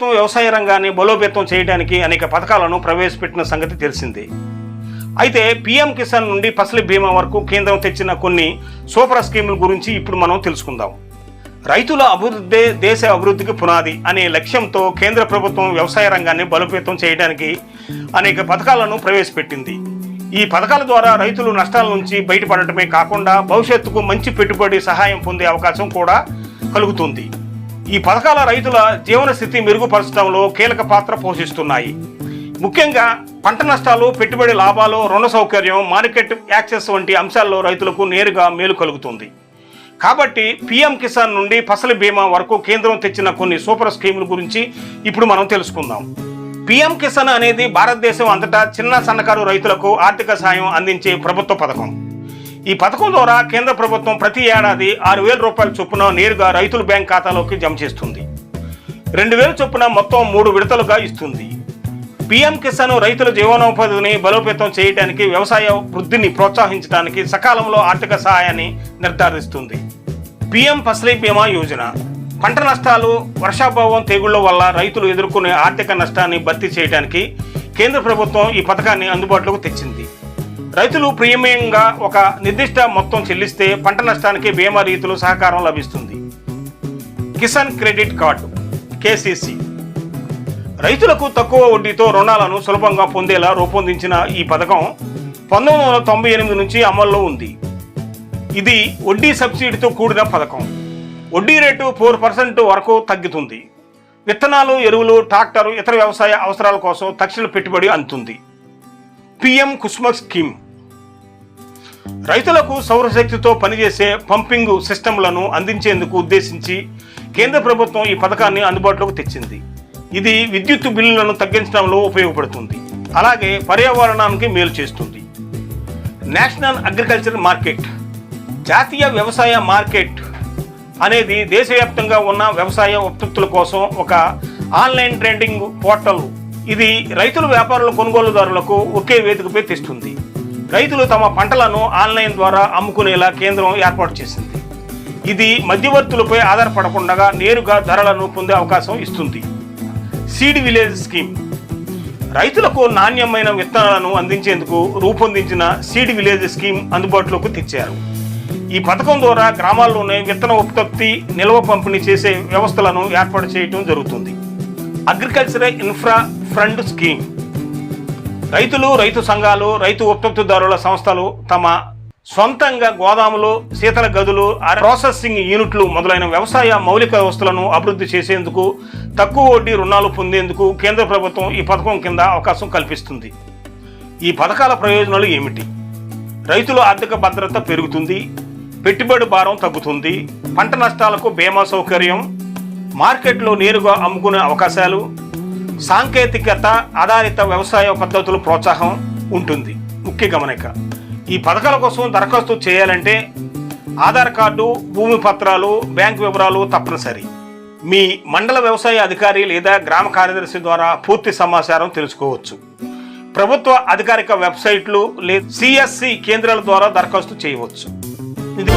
ప్రభుత్వం వ్యవసాయ రంగాన్ని బలోపేతం చేయడానికి అనేక పథకాలను ప్రవేశపెట్టిన సంగతి తెలిసిందే. అయితే పీఎం కిసాన్ నుండి ఫసలి బీమా వరకు కేంద్రం తెచ్చిన కొన్ని సూపర్ స్కీముల గురించి ఇప్పుడు మనం తెలుసుకుందాం. రైతుల అభివృద్ధే దేశ అభివృద్ధికి పునాది అనే లక్ష్యంతో కేంద్ర ప్రభుత్వం వ్యవసాయ రంగాన్ని బలోపేతం చేయడానికి అనేక పథకాలను ప్రవేశపెట్టింది. ఈ పథకాల ద్వారా రైతులు నష్టాల నుంచి బయటపడటమే కాకుండా భవిష్యత్తుకు మంచి పెట్టుబడి సహాయం పొందే అవకాశం కూడా కలుగుతుంది. ఈ పథకాల రైతుల జీవన స్థితి మెరుగుపరచడంలో కీలక పాత్ర పోషిస్తున్నాయి. ముఖ్యంగా పంట నష్టాలు పెట్టుబడి లాభాలు రుణ సౌకర్యం మార్కెట్ యాక్సెస్ వంటి అంశాల్లో రైతులకు నేరుగా మేలు కలుగుతుంది. కాబట్టి పీఎం కిసాన్ నుండి ఫసల్ బీమా వరకు కేంద్రం తెచ్చిన కొన్ని సూపర్ స్కీముల గురించి ఇప్పుడు మనం తెలుసుకుందాం. పీఎం కిసాన్ అనేది భారతదేశం అంతటా చిన్న సన్నకారు రైతులకు ఆర్థిక సాయం అందించే ప్రభుత్వ పథకం. ఈ పథకం ద్వారా కేంద్ర ప్రభుత్వం ప్రతి ఏడాది ఆరు వేల రూపాయల చొప్పున నేరుగా రైతుల బ్యాంక్ ఖాతాలోకి జమ చేస్తుంది. రెండు వేల చొప్పున మొత్తం మూడు విడతలుగా ఇస్తుంది. పీఎం కిసాన్ రైతుల జీవనోపాధిని బలోపేతం చేయడానికి వ్యవసాయ వృద్ధిని ప్రోత్సహించడానికి సకాలంలో ఆర్థిక సహాయాన్ని నిర్ధారిస్తుంది. పీఎం ఫసలీ బీమా యోజన. పంట నష్టాలు వర్షాభావం తెగుళ్ళ వల్ల రైతులు ఎదుర్కొనే ఆర్థిక నష్టాన్ని భర్తీ చేయడానికి కేంద్ర ప్రభుత్వం ఈ పథకాన్ని అందుబాటులోకి తెచ్చింది. రైతులు ప్రీమియంగా ఒక నిర్దిష్ట మొత్తం చెల్లిస్తే పంట నష్టానికి బీమా రీతులు సహకారం లభిస్తుంది. కిసాన్ క్రెడిట్ కార్డు కేసీసీ రైతులకు తక్కువ వడ్డీతో రుణాలను సులభంగా పొందేలా రూపొందించిన ఈ పథకం పంతొమ్మిది వందల తొంభై ఎనిమిది నుంచి అమల్లో ఉంది. ఇది వడ్డీ సబ్సిడీతో కూడిన పథకం. వడ్డీ రేటు ఫోర్ పర్సెంట్ వరకు తగ్గుతుంది. విత్తనాలు ఎరువులు ట్రాక్టర్ ఇతర వ్యవసాయ అవసరాల కోసం తక్షణ పెట్టుబడి అందుతుంది. PM Kusum scheme. రైతులకు సౌరశక్తితో పనిచేసే పంపింగ్ సిస్టంలను అందించేందుకు ఉద్దేశించి కేంద్ర ప్రభుత్వం ఈ పథకాన్ని అందుబాటులోకి తెచ్చింది. ఇది విద్యుత్ బిల్లులను తగ్గించడంలో ఉపయోగపడుతుంది. అలాగే పర్యావరణానికి మేలు చేస్తుంది. నేషనల్ అగ్రికల్చర్ మార్కెట్ జాతీయ వ్యవసాయ మార్కెట్ అనేది దేశవ్యాప్తంగా ఉన్న వ్యవసాయ ఉత్పత్తుల కోసం ఒక ఆన్లైన్ ట్రేడింగ్ పోర్టల్. ఇది రైతులు వ్యాపారుల కొనుగోలుదారులకు ఒకే వేదికపై తెస్తుంది. రైతులు తమ పంటలను ఆన్లైన్ ద్వారా అమ్ముకునేలా కేంద్రం ఏర్పాటు చేసింది. ఇది మధ్యవర్తులపై ఆధారపడకుండా నేరుగా ధరలను పొందే అవకాశం ఇస్తుంది. Seed village scheme. రైతులకు నాణ్యమైన విత్తనాలను అందించేందుకు రూపొందించిన సీడ్ విలేజ్ స్కీమ్ అందుబాటులోకి తెచ్చారు. ఈ పథకం ద్వారా గ్రామాల్లోనే విత్తన ఉత్పత్తి నిల్వ పంపిణీ చేసే వ్యవస్థలను ఏర్పాటు చేయడం జరుగుతుంది. Agriculture infra fund scheme. రైతులు రైతు సంఘాలు రైతు ఉత్పత్తిదారుల సంస్థలు తమ సొంతంగా గోదాములు శీతల గదులు ప్రాసెసింగ్ యూనిట్లు మొదలైన వ్యవసాయ మౌలిక వ్యవస్థలను అభివృద్ధి చేసేందుకు తక్కువ వడ్డీ రుణాలు పొందేందుకు కేంద్ర ప్రభుత్వం ఈ పథకం కింద అవకాశం కల్పిస్తుంది. ఈ పథకాల ప్రయోజనాలు ఏమిటి? రైతుల ఆర్థిక భద్రత పెరుగుతుంది పెట్టుబడి భారం తగ్గుతుంది పంట నష్టాలకు బీమా సౌకర్యం మార్కెట్లో నేరుగా అమ్ముకునే అవకాశాలు సాంకేతికత ఆధారిత వ్యవసాయ పద్ధతుల ప్రోత్సాహం ఉంటుంది. ముఖ్య గమనిక. ఈ పథకాల కోసం దరఖాస్తు చేయాలంటే ఆధార్ కార్డు భూమి పత్రాలు బ్యాంక్ వివరాలు తప్పనిసరి. మీ మండల వ్యవసాయ అధికారి లేదా గ్రామ కార్యదర్శి ద్వారా పూర్తి సమాచారం తెలుసుకోవచ్చు. ప్రభుత్వ అధికారిక వెబ్సైట్లు లేదా సిఎస్సి కేంద్రాల ద్వారా దరఖాస్తు చేయవచ్చు. ఇది